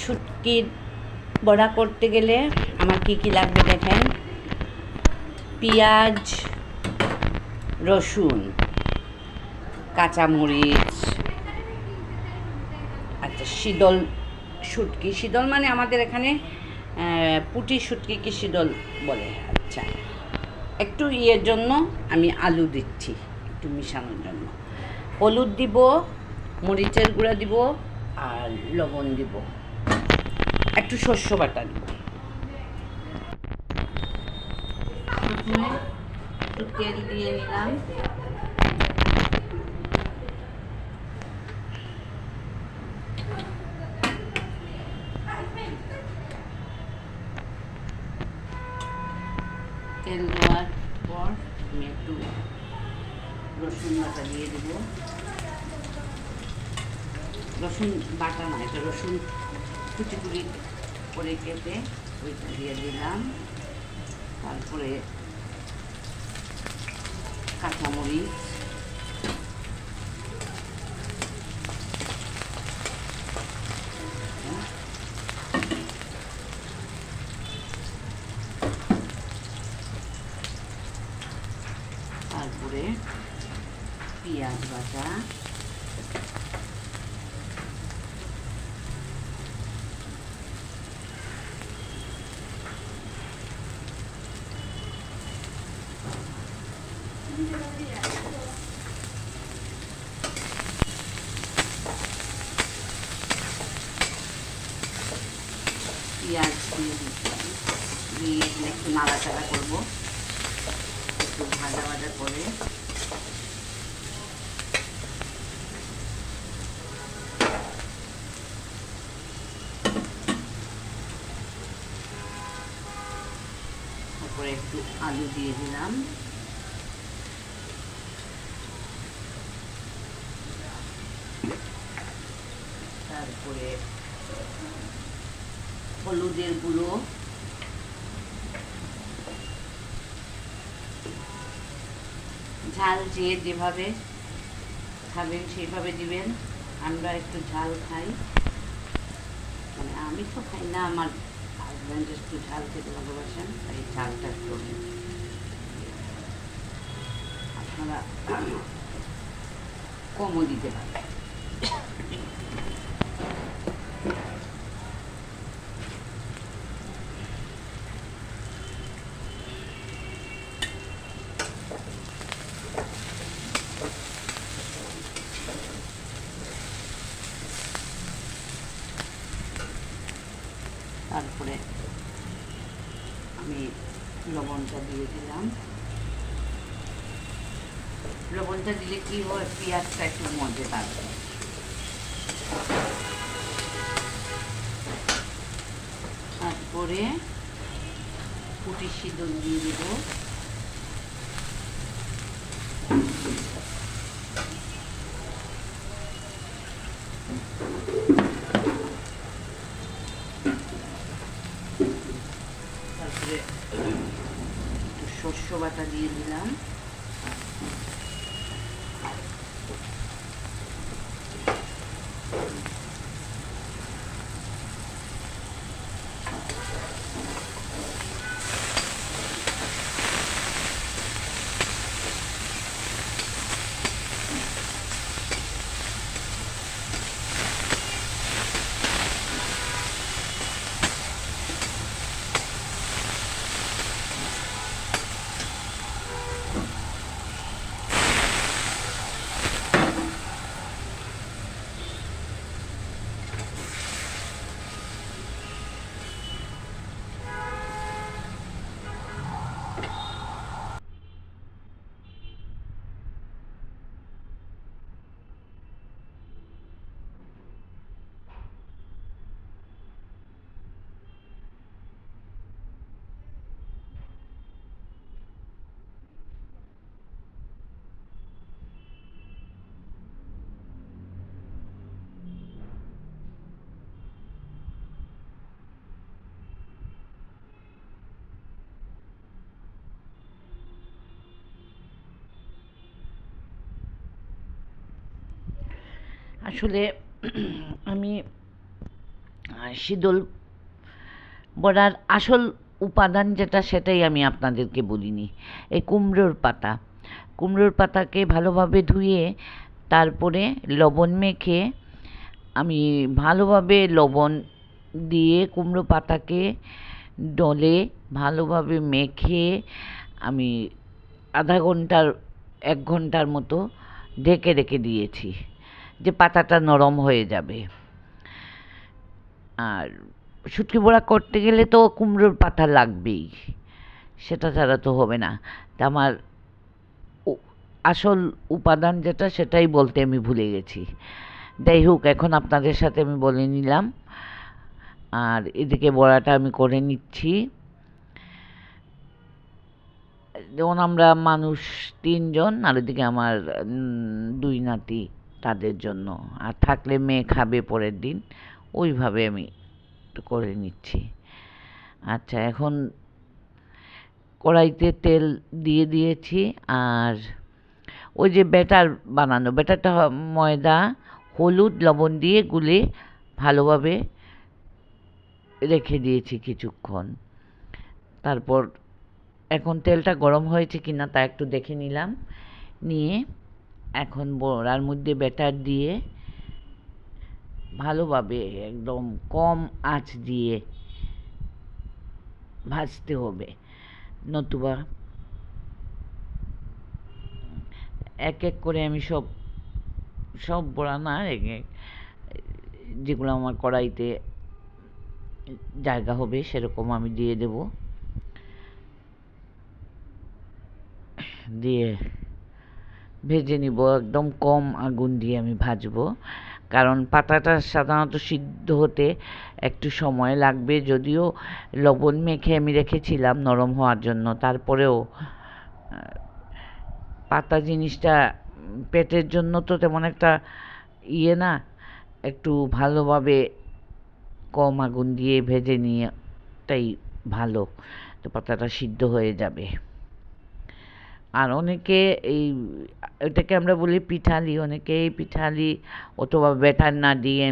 শুটকির বড়া করতে গেলে আমার কি কি লাগবে দেখেন? পেঁয়াজ, রসুন, কাঁচামরিচ আচ্ছা শীতল শুটকি। শীতল মানে আমাদের এখানে পুঁটি শুটকি কি শীতল বলে? আচ্ছা একটু ইয়ের জন্য আমি আলু দিচ্ছি, একটু মিশানোর জন্য। হলুদ দিব, মরিচের গুঁড়া দিব আর লবণ দিব। একটু শস্য বাটা প্রথমে একটু তেল দিয়ে নিলাম। তেল দেওয়ার পর আমি একটু রসুন বাটা দিয়ে দেব। রসুন বাটা না, এটা রসুন কুচি কুচি করে কেটে ওইটা দিয়ে দিলাম। তারপরে কাঁচামরিচ। তারপরে পেঁয়াজ বাটা। পেঁয়াজ দিয়ে করব। একটু ভাজা ভাজা করে। তারপরে একটু আলু দিয়ে দিলাম তারপরে হলুদের গুঁড়ো। ঝাল যে যেভাবে খাবেন, সেইভাবে দিবেন। আমরা একটু ঝাল খাই। মানে আমি তো খাই না, আমার হাজব্যান্ড একটু ঝাল খেতে ভালোবাসেন, তাই ঝালটা একটু আপনারা কমও দিতে পারেন। তারপরে আমি লবণটা দিয়ে দিলাম। লবণটা দিলে কি হয়, পেঁয়াজটা একটু মজে থাকবে তারপরে কুটি সিদ্ধ দিয়ে দেব তারপরে একটু শস্য বাটা দিয়ে দিলাম। আসলে আমি শীতল বড়ার আসল উপাদান যেটা সেটাই আমি আপনাদেরকে বলিনি। এই কুমড়োর পাতা। কুমড়োর পাতাকে ভালোভাবে ধুয়ে তারপরে লবণ মেখে আমি ভালোভাবে লবণ দিয়ে কুমড়ো পাতাকে ডলে ভালোভাবে মেখে আমি আধা ঘণ্টার, এক ঘণ্টার মতো ঢেকে রেখে দিয়েছি। যে পাতাটা নরম হয়ে যাবে। আর শুটকি বড়া করতে গেলে তো কুমড়োর পাতা লাগবেই, সেটা ছাড়া তো হবে না। তা আমার আসল উপাদান যেটা সেটাই বলতে আমি ভুলে গেছি। যাই হোক, এখন আপনাদের সাথে আমি বলে নিলাম। আর এদিকে বড়াটা আমি করে নিচ্ছি। যেমন আমরা মানুষ তিনজন, আর এদিকে আমার দুই নাতি। তাদের জন্য। আর থাকলে মেয়ে খাবে পরের দিন, ওইভাবে আমি করে নিচ্ছি। আচ্ছা এখন কড়াইতে তেল দিয়ে দিয়েছি, আর ওই যে ব্যাটার বানানো, ব্যাটারটা ময়দা, হলুদ, লবণ দিয়ে গুলে ভালোভাবে রেখে দিয়েছি কিছুক্ষণ। তারপর এখন তেলটা গরম হয়েছে কিনা তা একটু দেখে নিলাম। নিয়ে এখন বড়ার মধ্যে ব্যাটার দিয়ে ভালোভাবে একদম কম আঁচ দিয়ে ভাজতে হবে। নতুবা এক এক করে আমি সব সব বড়া না, এক এক যেগুলো আমার কড়াইতে জায়গা হবে সেরকম আমি দিয়ে দেব। দিয়ে ভেজে নিব, একদম কম আগুন দিয়ে আমি ভাজবো। কারণ পাতাটা সাধারণত সিদ্ধ হতে একটু সময় লাগবে, যদিও লবণ মেখে আমি রেখেছিলাম নরম হওয়ার জন্য। তারপরেও পাতা জিনিসটা পেটের জন্য তো তেমন একটা ইয়ে না, একটু ভালোভাবে কম আগুন দিয়ে ভেজে নিয়ে নিয়েটাই ভালো। তো পাতাটা সিদ্ধ হয়ে যাবে। আর অনেকে এই এটাকে আমরা বলি পিঠালি অনেকে এই পিঠালি অথবা ব্যাটার না দিয়ে